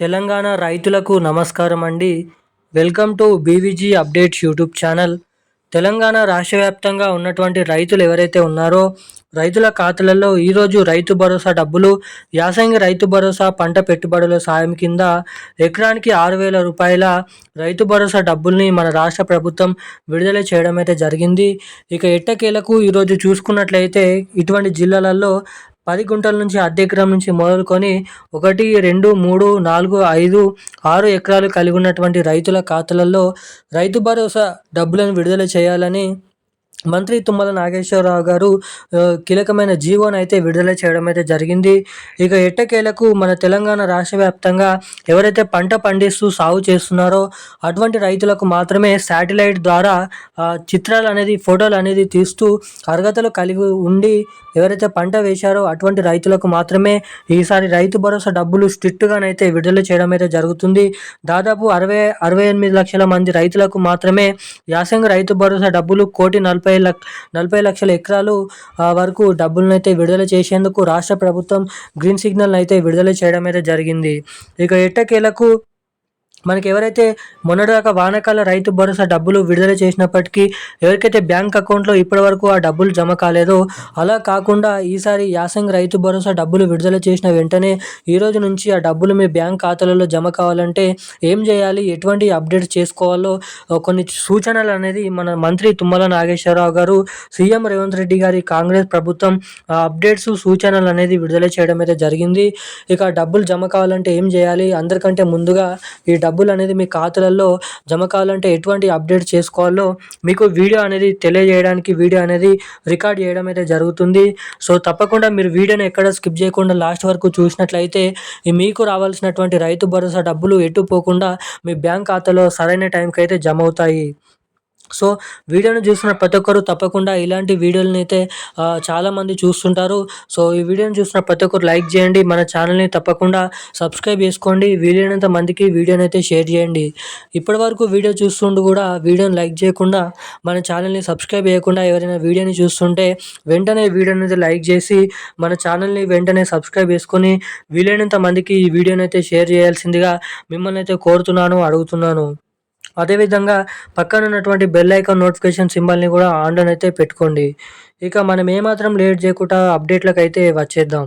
తెలంగాణ రైతులకు నమస్కారం అండి. Welcome to BVG updates YouTube channel. Telangana రాష్ట్ర వ్యాప్తంగా ఉన్నటువంటి రైతులు ఎవరైతే ఉన్నారో రైతుల ఖాతాలలో ఈరోజు రైతు భరోసా డబ్బులు యాసంగి రైతు భరోసా పంట పెట్టుబడుల సాయం కింద ఎకరానికి ఆరు వేల రూపాయల రైతు భరోసా డబ్బుల్ని మన రాష్ట్ర ప్రభుత్వం విడుదల చేయడం అయితే జరిగింది. ఇక ఎట్టకేలకు ఈరోజు చూసుకున్నట్లయితే ఇటువంటి జిల్లాలలో పది గుంటల నుంచి అర్ధ ఎకరం నుంచి మొదలుకొని ఒకటి రెండు మూడు నాలుగు ఐదు ఆరు ఎకరాలు కలిగి ఉన్నటువంటి రైతుల ఖాతాలలో రైతు భరోసా డబ్బులను విడుదల చేయాలని మంత్రి తుమ్మల నాగేశ్వరరావు గారు కీలకమైన జీవోను అయితే విడుదల చేయడం అయితే జరిగింది. ఇక ఎట్టకేలకు మన తెలంగాణ రాష్ట్ర వ్యాప్తంగా ఎవరైతే పంట పండిస్తూ సాగు చేస్తున్నారో అటువంటి రైతులకు మాత్రమే శాటిలైట్ ద్వారా చిత్రాలు అనేది ఫోటోలు అనేది తీస్తూ అర్హతలు కలిగి ఉండి ఎవరైతే పంట వేశారో అటువంటి రైతులకు మాత్రమే ఈసారి రైతు భరోసా డబ్బులు స్ట్రిక్ట్గానైతే విడుదల చేయడం అయితే జరుగుతుంది. దాదాపు అరవై అరవై ఎనిమిది లక్షల మంది రైతులకు మాత్రమే యాసంగి రైతు భరోసా డబ్బులు కోటి నలభై నలభై లక్ష నలభై లక్షల ఎకరాలు వరకు డబ్బులను అయితే విడుదల చేసేందుకు రాష్ట్ర ప్రభుత్వం గ్రీన్ సిగ్నల్ అయితే విడుదల చేయడం అయితే జరిగింది. ఇక ఎట్టకేలకు మనకి ఎవరైతే మొన్నటిదాకా వానకాల రైతు భరోసా డబ్బులు విడుదల చేసినప్పటికీ ఎవరికైతే బ్యాంక్ అకౌంట్లో ఇప్పటి వరకు ఆ డబ్బులు జమ కాలేదో అలా కాకుండా ఈసారి యాసంగ్ రైతు భరోసా డబ్బులు విడుదల చేసిన వెంటనే ఈ రోజు నుంచి ఆ డబ్బులు మీ బ్యాంక్ ఖాతాలలో జమ కావాలంటే ఏం చేయాలి? ఎటువంటి అప్డేట్స్ చేసుకోవాలో? కొన్ని సూచనలు అనేది మన మంత్రి తుమ్మల నాగేశ్వరరావు గారు సీఎం రేవంత్ రెడ్డి గారి కాంగ్రెస్ ప్రభుత్వం అప్డేట్స్ సూచనలు అనేది విడుదల చేయడం అయితే జరిగింది. ఇక డబ్బులు జమ కావాలంటే ఏం చేయాలి? అందరికంటే ముందుగా ఈ డబ్బులు అనేది మీ ఖాతాలలో జమ కావాలంటే ఎటువంటి అప్డేట్ చేసుకోవాలో మీకు వీడియో అనేది తెలియజేయడానికి వీడియో అనేది రికార్డ్ చేయడం అయితే జరుగుతుంది. సో తప్పకుండా మీరు వీడియోని ఎక్కడ స్కిప్ చేయకుండా లాస్ట్ వరకు చూసినట్లయితే మీకు రావాల్సినటువంటి రైతు భరోసా డబ్బులు ఎటు పోకుండా మీ బ్యాంక్ ఖాతాలో సరైన టైంకి అయితే జమ అవుతాయి. సో వీడియోని చూసిన ప్రతి ఒక్కరు తప్పకుండా ఇలాంటి వీడియోలని అయితే చాలామంది చూస్తుంటారు. సో ఈ వీడియోని చూసిన ప్రతి ఒక్కరు లైక్ చేయండి. మన ఛానల్ని తప్పకుండా సబ్స్క్రైబ్ చేసుకోండి. వీలైనంత మందికి వీడియోని అయితే షేర్ చేయండి. ఇప్పటి వరకు వీడియో చూస్తుంటూ కూడా వీడియోని లైక్ చేయకుండా మన ఛానల్ని సబ్స్క్రైబ్ చేయకుండా ఎవరైనా వీడియోని చూస్తుంటే వెంటనే వీడియోని అయితే లైక్ చేసి మన ఛానల్ని వెంటనే సబ్స్క్రైబ్ చేసుకొని వీలైనంత మందికి ఈ వీడియోని అయితే షేర్ చేయాల్సిందిగా మిమ్మల్ని అయితే కోరుతున్నాను అడుగుతున్నాను. అదేవిధంగా పక్కన ఉన్నటువంటి బెల్ ఐకాన్ నోటిఫికేషన్ సింబల్ని కూడా ఆన్లో అయితే పెట్టుకోండి. ఇక మనం ఏమాత్రం లేట్ చేయకుండా అప్డేట్లకు అయితే వచ్చేద్దాం.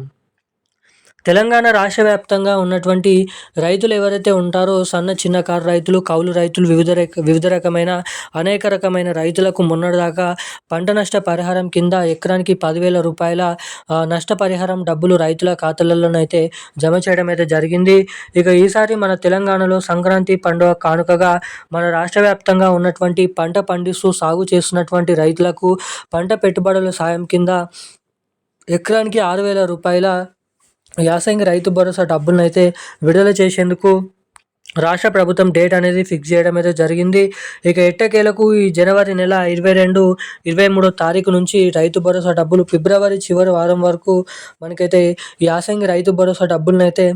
తెలంగాణ రాష్ట్ర వ్యాప్తంగా ఉన్నటువంటి రైతులు ఎవరైతే ఉంటారో సన్న చిన్న కారు రైతులు కౌలు రైతులు వివిధ వివిధ రకమైన అనేక రకమైన రైతులకు మొన్నటిదాకా పంట నష్ట పరిహారం కింద ఎకరానికి పదివేల రూపాయల నష్టపరిహారం డబ్బులు రైతుల ఖాతాలలోనైతే జమ చేయడం అయితే జరిగింది. ఇక ఈసారి మన తెలంగాణలో సంక్రాంతి పండుగ కానుకగా మన రాష్ట్ర వ్యాప్తంగా ఉన్నటువంటి పంట పండిస్తూ సాగు చేస్తున్నటువంటి రైతులకు పంట పెట్టుబడుల సాయం కింద ఎకరానికి ఆరు వేల రూపాయల యాసంగి రైతు భరోసా డబ్బులను అయితే విడుదల చేసేందుకు రాష్ట్ర ప్రభుత్వం డేట్ అనేది ఫిక్స్ చేయడం అయితే జరిగింది. ఇక ఎట్టకేలకు ఈ జనవరి నెల ఇరవై రెండు ఇరవై మూడో తారీఖు నుంచి రైతు భరోసా డబ్బులు ఫిబ్రవరి చివరి వారం వరకు మనకైతే యాసంగి రైతు భరోసా డబ్బులను అయితే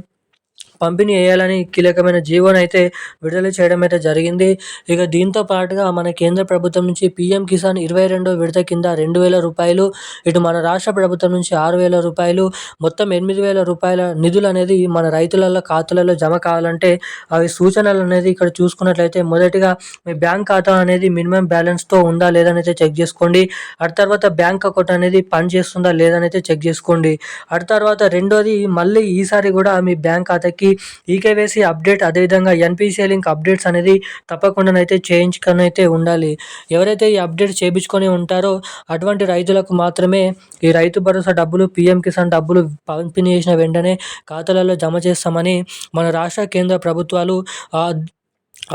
పంపిణీ చేయాలని కీలకమైన జీవోని అయితే విడుదల చేయడం అయితే జరిగింది. ఇక దీంతో పాటుగా మన కేంద్ర ప్రభుత్వం నుంచి పీఎం కిసాన్ ఇరవై రెండో విడత కింద రెండు వేల రూపాయలు ఇటు మన రాష్ట్ర ప్రభుత్వం నుంచి ఆరు వేల రూపాయలు మొత్తం ఎనిమిది వేల రూపాయల నిధులు అనేది మన రైతులలో ఖాతాలలో జమ కావాలంటే అవి సూచనలు అనేది ఇక్కడ చూసుకున్నట్లయితే మొదటిగా మీ బ్యాంక్ ఖాతా అనేది మినిమం బ్యాలెన్స్తో ఉందా లేదనైతే చెక్ చేసుకోండి. అటు తర్వాత బ్యాంక్ అకౌంట్ అనేది పని చేస్తుందా లేదనైతే చెక్ చేసుకోండి. అటు తర్వాత రెండోది మళ్ళీ ఈసారి కూడా మీ బ్యాంక్ ఖాతాకి మనకి ఈకేవైసీ అప్డేట్ అదేవిధంగా ఎన్పిసిఐ లింక్ అప్డేట్స్ అనేది తప్పకుండానైతే చేయించుకొని అయితే ఉండాలి. ఎవరైతే ఈ అప్డేట్ చేయించుకొని ఉంటారో అటువంటి రైతులకు మాత్రమే ఈ రైతు భరోసా డబ్బులు పిఎం కిసాన్ డబ్బులు పంపిణీ చేసిన వెంటనే ఖాతాలలో జమ చేస్తామని మన రాష్ట్ర కేంద్ర ప్రభుత్వాలు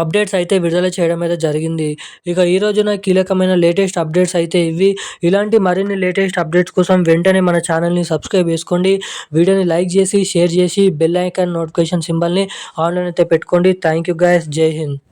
అప్డేట్స్ అయితే విడుదల చేయడం అయితే జరిగింది. ఇక ఈ రోజున కీలకమైన లేటెస్ట్ అప్డేట్స్ అయితే ఇవి. ఇలాంటి మరిన్ని లేటెస్ట్ అప్డేట్స్ కోసం వెంటనే మన ఛానల్ని సబ్స్క్రైబ్ చేసుకోండి. వీడియోని లైక్ చేసి షేర్ చేసి బెల్ ఐకాన్ నోటిఫికేషన్ సింబల్ని ఆన్లైన్ అయితే పెట్టుకోండి. Thank you guys. Jai Hind.